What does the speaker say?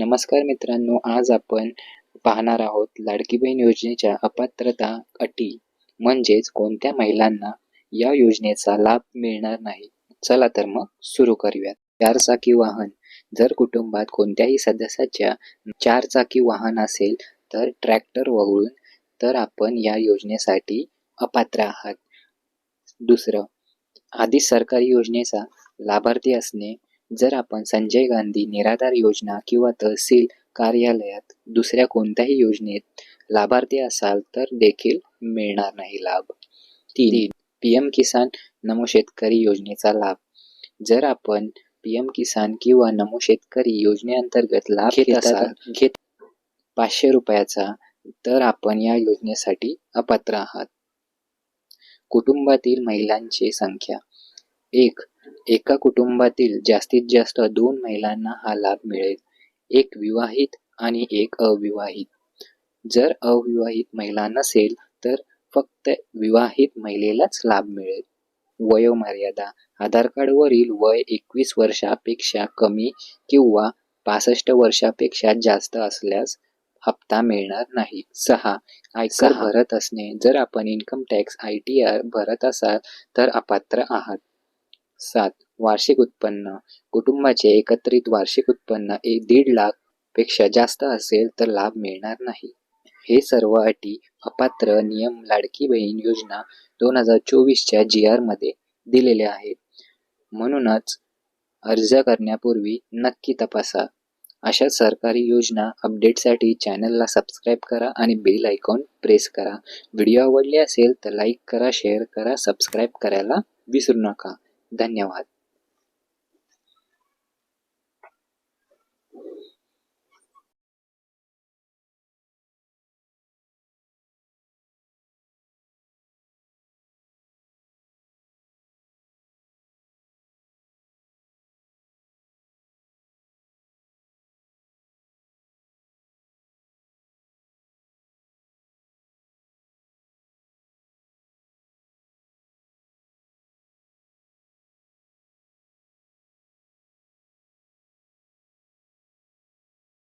नमस्कार मित्रांनो आज आपण पाहणार आहोत लाडकी बहीण योजनेच्या अपात्रता अटी. म्हणजेच कोणत्या महिलांना या योजनेचा लाभ मिळणार नाही? चला तर मग सुरू करूयात. चारचाकी वाहन. जर कुटुंबात कोणत्याही सदस्याच्या चारचाकी वाहन असेल तर ट्रॅक्टर वगळून तर आपण या योजनेसाठी अपात्र आहात. दुसरं. आधी सरकारी योजनेचा लाभार्थी असणे जर आपण संजय गांधी निराधार योजना किंवा तहसील कार्यालयात दुसऱ्या कोणत्याही योजनेत लाभार्थी असाल तर देखील मिळणार नाही लाभ. तीन पी एम किसान नमो शेतकरी योजनेचा लाभ. जर आपण पी एम किसान किंवा नमो शेतकरी योजनेअंतर्गत लाभ घेत असाल घेत पाचशे रुपयाचा तर आपण या योजनेसाठी अपात्र आहात. कुटुंबातील महिलांची संख्या. एक एका कुटुंबातील जास्तीत जास्त दोन महिलांना हा लाभ मिळेल. एक विवाहित आणि एक अविवाहित. जर अविवाहित महिला नसेल तर फक्त विवाहित महिलेलाच लाभ मिळेल. वयोमर्यादा आधार कार्डवरील वय एकवीस वर्षापेक्षा कमी किंवा पासष्ट वर्षापेक्षा जास्त असल्यास हप्ता मिळणार नाही. सहा आयकर भरत असणे. जर आपण income tax I T R भरत असाल तर अपात्र आहात. सात. वार्षिक उत्पन्न. कुटुंबाचे एकत्रित वार्षिक उत्पन्न एक दीड लाखपेक्षा जास्त असेल तर लाभ मिळणार नाही. हे सर्व अटी अपात्र नियम लाडकी बहीण योजना दोन हजार चोवीसच्या जी आरमध्ये दिलेले आहेत. म्हणूनच अर्ज करण्यापूर्वी नक्की तपासा. अशा सरकारी योजना अपडेटसाठी चॅनलला सबस्क्राईब करा आणि बेल आयकॉन प्रेस करा. व्हिडिओ आवडले असेल तर लाईक करा शेअर करा सबस्क्राईब करायला विसरू नका. धन्यवाद.